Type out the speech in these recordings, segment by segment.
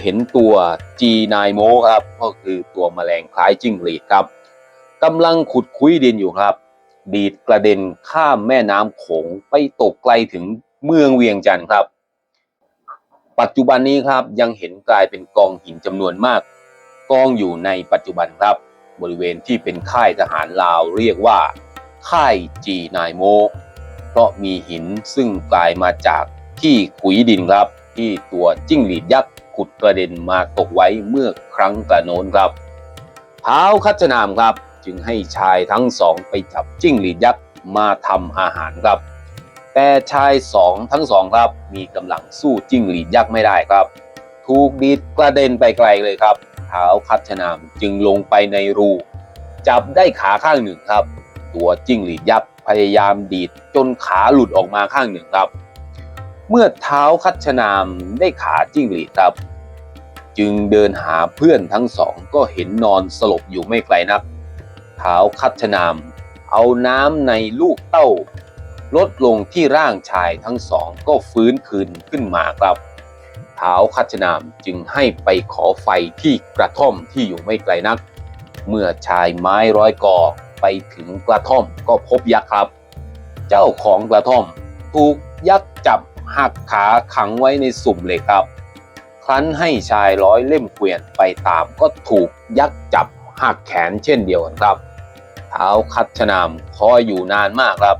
เห็นตัว G9 โมครับก็คือตัวแมลงคล้ายจิ้งหรีดครับกำลังขุดคุ้ยดินอยู่ครับ ดีดกระเด็นข้ามแม่น้ำโขงไปตกไกลถึงเมืองเวียงจันทร์ครับ ปัจจุบันนี้ครับยังเห็นกลายเป็นกองหินจำนวนมาก กองอยู่ในปัจจุบันครับ บริเวณที่เป็นค่ายทหารลาวเรียกว่า ค่ายจีนายโม เพราะมีหินซึ่งกลายมาจากที่ขุยดินครับ ที่ตัวจิ้งหรีดยักษ์ ขุดกระเด็นมาตกไว้เมื่อครั้งกระโน้นครับเท้าคัจนามครับ จึงให้ชายทั้งสองไปจับจิ้งหรีดยักษ์มาทำอาหารครับ แต่ชายสองทั้งสองครับมีกำลังสู้จิ้งหรีดยักษ์ไม่ได้ครับ ถูกดีดกระเด็นไปไกลเลยครับเท้าคัจนามจึงลงไปในรู จับได้ขาข้างหนึ่งครับ ตัวจิ้งหรีดยักษ์พยายามดีดจนขาหลุดออกมาข้างหนึ่งครับ เมื่อเท้าคัชนามได้ขาจิ้งหรีดับ จึงเดินหาเพื่อนทั้งสองก็เห็นนอนสลบอยู่ไม่ไกลนัก เท้าคัชนาม เอาน้ำในลูกเต้า ลดลงที่ร่างชายทั้งสองก็ฟื้นคืนขึ้นมาครับเท้าคัชนามจึงให้ไปขอไฟที่กระท่อมที่อยู่ไม่ไกลนัก เมื่อชายไม้ร้อยกอไปถึงกระท่อมก็พบยักษ์ครับ เจ้าของกระท่อมถูกยักษ์ หักขาขังไว้ในสุ่มเหล็กครับ ครั้นให้ชายร้อยเล่มเกวียนไปตามก็ถูกยักษ์จับหักแขนเช่นเดียวกันครับเท้าคัดชนามคอยอยู่นานมากครับ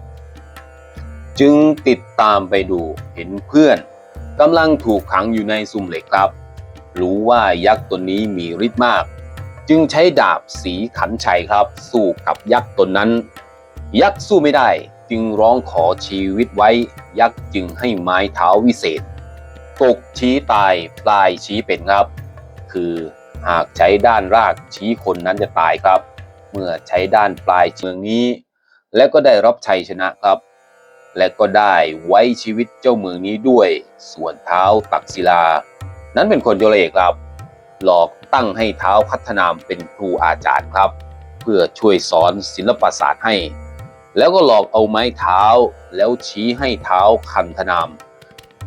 จึงติดตามไปดูเห็นเพื่อนกำลังถูกขังอยู่ในสุ่มเหล็กครับ รู้ว่ายักษ์ตนนี้มีฤทธิ์มาก จึงใช้ดาบสีขันชัยครับ สู้กับยักษ์ตนนั้น ยักษ์สู้ไม่ได้ จึงร้องขอชีวิตไว้ ยักษ์จึงให้ไม้เท้าวิเศษตกชี้ตายปลายชี้เป็นครับ คือหากใช้ด้านรากชี้คนนั้นจะตายครับ เมื่อใช้ด้านปลายเมืองนี้ และก็ได้รับชัยชนะครับ และก็ได้ไว้ชีวิตเจ้าเมืองนี้ด้วย ส่วนเท้าตักศิลา นั้นเป็นคนโยเลครับ หลอกตั้งให้เท้าพัฒนามเป็นครูอาจารย์ครับ เพื่อช่วยสอนศิลปศาสตร์ให้ แล้วก็หลอกเอาไม้เท้า แล้วชี้ให้เท้าคันธนาม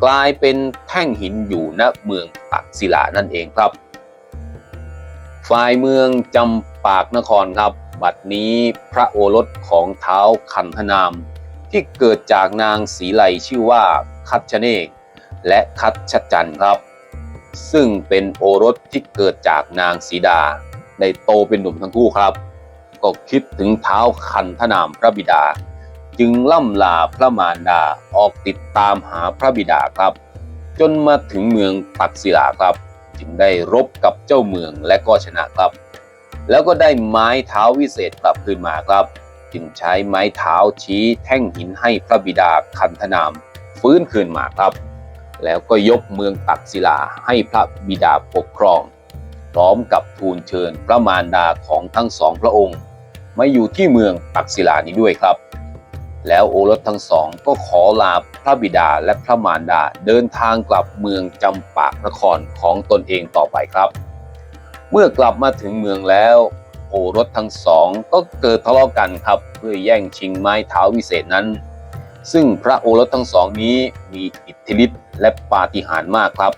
กลายเป็นแท่งหินอยู่ณเมืองตักศิลานั่นเองครับ ฝ่ายเมืองจำปากนครครับ บัดนี้พระโอรสของเท้าคันธนาม ที่เกิดจากนางสีไลชื่อว่าคัตชเนกและคัตชจันครับ ซึ่งเป็นโอรสที่เกิดจากนางสีดา ได้โตเป็นหนุ่มทั้งคู่ครับ ก็คิดถึงเท้าคันธนามพระบิดา จึงล่ำลาพระมารดาออกติดตามหาพระบิดาครับ จนมาถึงเมืองตักศิลาครับ จึงได้รบกับเจ้าเมืองและก็ชนะครับ แล้วก็ได้ไม้เท้าวิเศษกลับคืนมาครับ จึงใช้ไม้เท้าชี้แท่งหินให้พระบิดาคันธนามฟื้นคืนมาครับ แล้วก็ยกเมืองตักศิลาให้พระบิดาปกครอง พร้อมกับทูลเชิญพระมารดาของทั้งสองพระองค์ มาอยู่ที่เมืองตักศิลานี้ด้วยครับ แล้วโอรสทั้งสองก็ขอลาพระบิดาและพระมารดาเดินทางกลับเมืองจำปากนครของตนเองต่อไปครับ เมื่อกลับมาถึงเมืองแล้วโอรสทั้งสองก็เกิดทะเลาะกันครับ เพื่อแย่งชิงไม้เท้าวิเศษนั้น ซึ่งพระโอรสทั้งสองนี้มีอิทธิฤทธิ์และปาฏิหาริย์มากครับ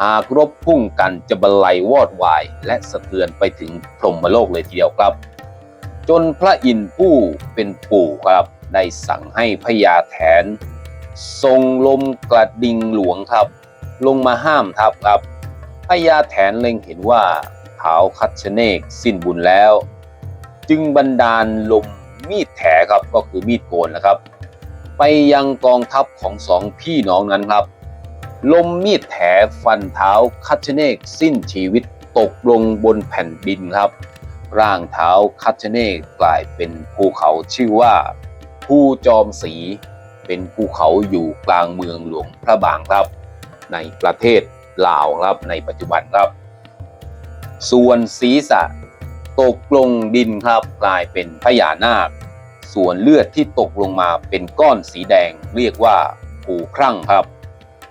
หากรบพุ่งกันจะบรรลัยวอดวาย และสะเทือนไปถึงพรหมโลกเลยทีเดียวครับ จนพระอินทร์ผู้เป็นปู่ครับได้สั่งให้พญาแถน ทรงลมกระดิ่งหลวงครับ ลงมาห้ามทัพครับพญาแถนเล็งเห็นว่าเท้าคัดชเนกสิ้นบุญแล้ว จึงบันดาลลมมีดแถครับก็คือมีดโกนนะครับ ไปยังกองทัพของสองพี่น้องนั้นครับ ลมมีดแถฟันเท้าคัดชเนกสิ้นชีวิตตกลงบนแผ่นดินครับ ร่างเท้าคัชเนกกลายเป็นภูเขาชื่อว่าภูจอมศรีเป็นภูเขาอยู่กลางเมืองหลวงพระบางครับ ในประเทศลาวครับในปัจจุบันครับ ส่วนศีรษะตกลงดินครับกลายเป็นพญานาค ส่วนเลือดที่ตกลงมาเป็นก้อนสีแดงเรียกว่าผูครั่งครับ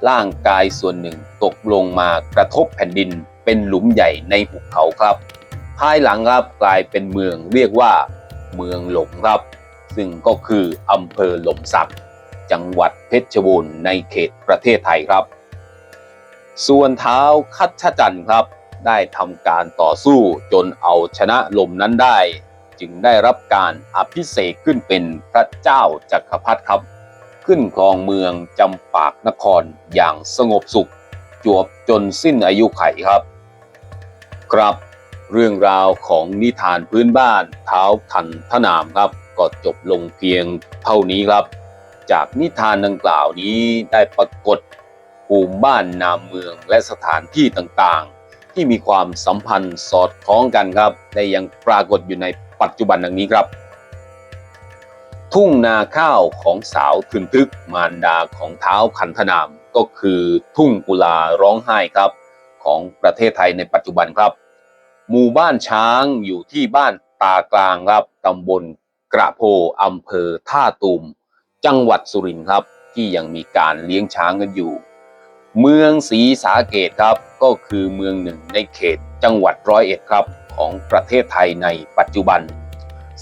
ร่างกายส่วนหนึ่งตกลงมากระทบแผ่นดินเป็นหลุมใหญ่ในภูเขาครับ ภายหลังครับกลายเป็นเมืองเรียกว่าเมืองหลงครับ ซึ่งก็คืออำเภอหลมสัก จังหวัดเพชรบูรณ์ในเขตประเทศไทยครับ ส่วนเท้าคัดชจันทร์ครับ ได้ทำการต่อสู้จนเอาชนะลมนั้นได้ จึงได้รับการอภิเษกขึ้นเป็นพระเจ้าจักรพรรดิครับ ขึ้นครองเมืองจำปากนครอย่างสงบสุข จวบจนสิ้นอายุไขครับ ครับ เรื่องราวของนิทานพื้นบ้านเท้าทันทนามครับ ก็จบลงเพียงเท่านี้ครับ จากนิทานดังกล่าวนี้ได้ปรากฏภูมิบ้านนามเมืองและสถานที่ต่างๆ ที่มีความสัมพันธ์สอดคล้องกันครับได้ยังปรากฏอยู่ในปัจจุบันดังนี้ครับ ทุ่งนาข้าวของสาวทึนทึกมารดาของเท้าคันธนามก็คือทุ่งกุลาร้องไห้ครับ ของประเทศไทยในปัจจุบันครับ หมู่บ้านช้างอยู่ที่บ้านตากลางครับตำบลกระโพอำเภอท่าตูม จังหวัดสุรินทร์ครับ ที่ยังมีการเลี้ยงช้างกันอยู่ เมืองศรีสาเกตครับก็คือเมืองหนึ่งในเขตจังหวัดร้อยเอ็ดครับของประเทศไทยในปัจจุบัน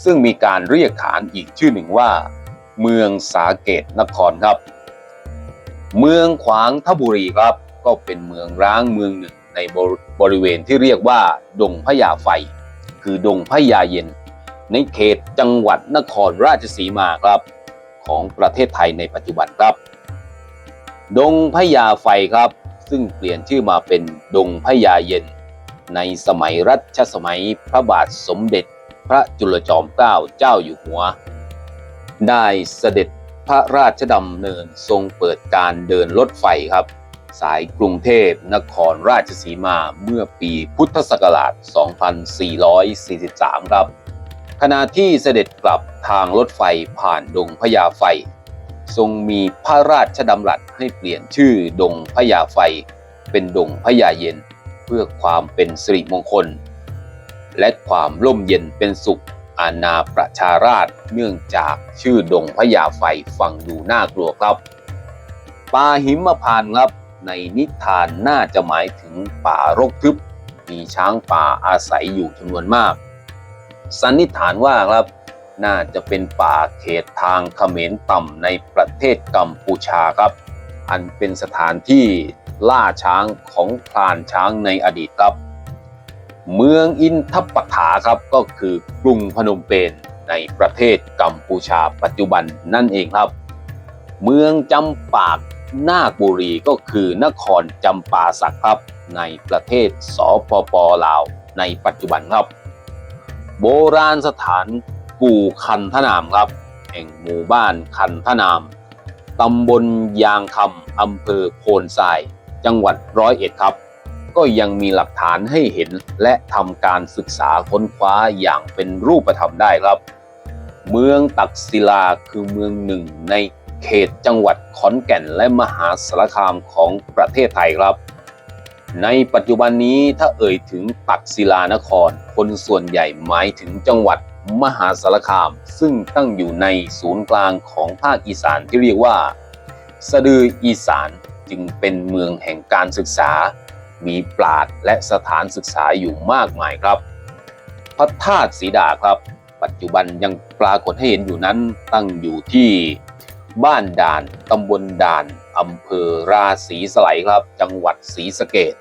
ซึ่งมีการเรียกขานอีกชื่อหนึ่งว่า เมืองสาเกตนครครับ เมืองขวางทบุรีครับ ก็เป็นเมืองร้างเมืองหนึ่ง ในบริบริเวณที่เรียกว่า ดงพญาไฟ คือดงพญาเย็น ในเขตจังหวัดนครราชสีมาครับ ของประเทศไทยในปัจจุบันครับ ดงพญาไฟครับ ซึ่งเปลี่ยนชื่อมาเป็นดงพญาเย็น ในสมัยรัชสมัยพระบาทสมเด็จพระจุลจอมเกล้าเจ้าอยู่หัว ได้เสด็จพระราชดำเนินทรงเปิดการเดินรถไฟครับ สายกรุงเทพนครราชสีมาเมื่อปีพุทธศักราช 2443 ครับ ขณะที่เสด็จกลับทางรถไฟผ่านดงพญาไฟ ทรงมีพระราชดำรัสให้เปลี่ยนชื่อดงพญาไฟ เป็นดงพญาเย็น เพื่อความเป็นสิริมงคล และความร่มเย็นเป็นสุขอาณาประชาราชเนื่องจากชื่อดงพญาไฟฟังดูน่ากลัวครับปาหิมพานครับ ในนิทานน่าจะหมายถึงป่ารกทึบ มีช้างป่าอาศัยอยู่จำนวนมาก สันนิษฐานว่าครับน่าจะเป็นป่าเขตทางเขมรต่ำในประเทศกัมพูชาครับ อันเป็นสถานที่ล่าช้างของพลานช้างในอดีตครับ เมืองอินทปถาครับก็คือกรุงพนมเปญในประเทศกัมพูชาปัจจุบันนั่นเองครับ เมืองจำปาก นาคบุรีก็คือนครจำปาสักครับ ในประเทศสปปลาวในปัจจุบันครับ โบราณสถานกู่คันธนามครับ แห่งหมู่บ้านคันธนามตำบลยางคำอำเภอโพนทราย จังหวัดร้อยเอ็ดครับ ก็ยังมีหลักฐานให้เห็นและทำการศึกษาค้นคว้าอย่างเป็นรูปธรรมได้ครับ เมืองตักศิลาคือเมืองหนึ่งใน เขตจังหวัดขอนแก่นและมหาสารคามของประเทศไทยครับ ในปัจจุบันนี้ถ้าเอ่ยถึงตักศิลานคร คนส่วนใหญ่หมายถึงจังหวัดมหาสารคาม ซึ่งตั้งอยู่ในศูนย์กลางของภาคอีสานที่เรียกว่า สะดืออีสานจึงเป็นเมืองแห่งการศึกษา มีปราดและสถานศึกษาอยู่มากมายครับ พระธาตุสีดาครับ ปัจจุบันยังปรากฏให้เห็นอยู่นั้นตั้งอยู่ที่ บ้านด่านตำบลด่านอำเภอราศีสไลครับ จังหวัดศรีสะเกด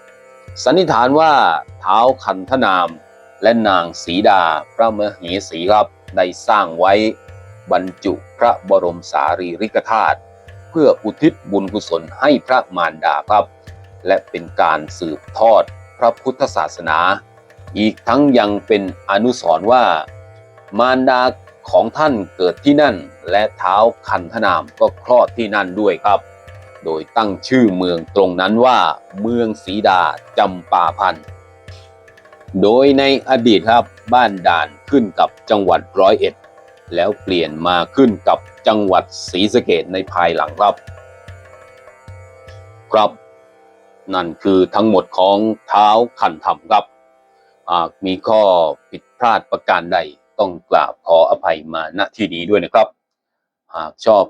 สันนิษฐานว่าเท้าคันธนาม และนางสีดาพระมเหสีครับได้สร้างไว้บรรจุพระบรมสารีริกธาตุเพื่ออุทิศบุญกุศลให้พระมารดาครับ และเป็นการสืบทอดพระพุทธศาสนา อีกทั้งยังเป็นอนุสรณ์ว่า มารดาของท่านเกิดที่นั่น และเท้าคันธนามก็คลอดที่นั่นด้วยครับ โดยตั้งชื่อเมืองตรงนั้นว่า เมืองศรีดาจำปาพันธ์โดยในอดีตครับบ้านด่านขึ้นกับจังหวัดร้อยเอ็ด แล้วเปลี่ยนมาขึ้นกับจังหวัดศรีสะเกดในภายหลังครับ ครับ นั่นคือทั้งหมดของเท้าคันธรรมครับหากมีข้อผิดพลาดประการใดต้องกราบขออภัยมาณที่นี้ด้วยนะครับ 啊叫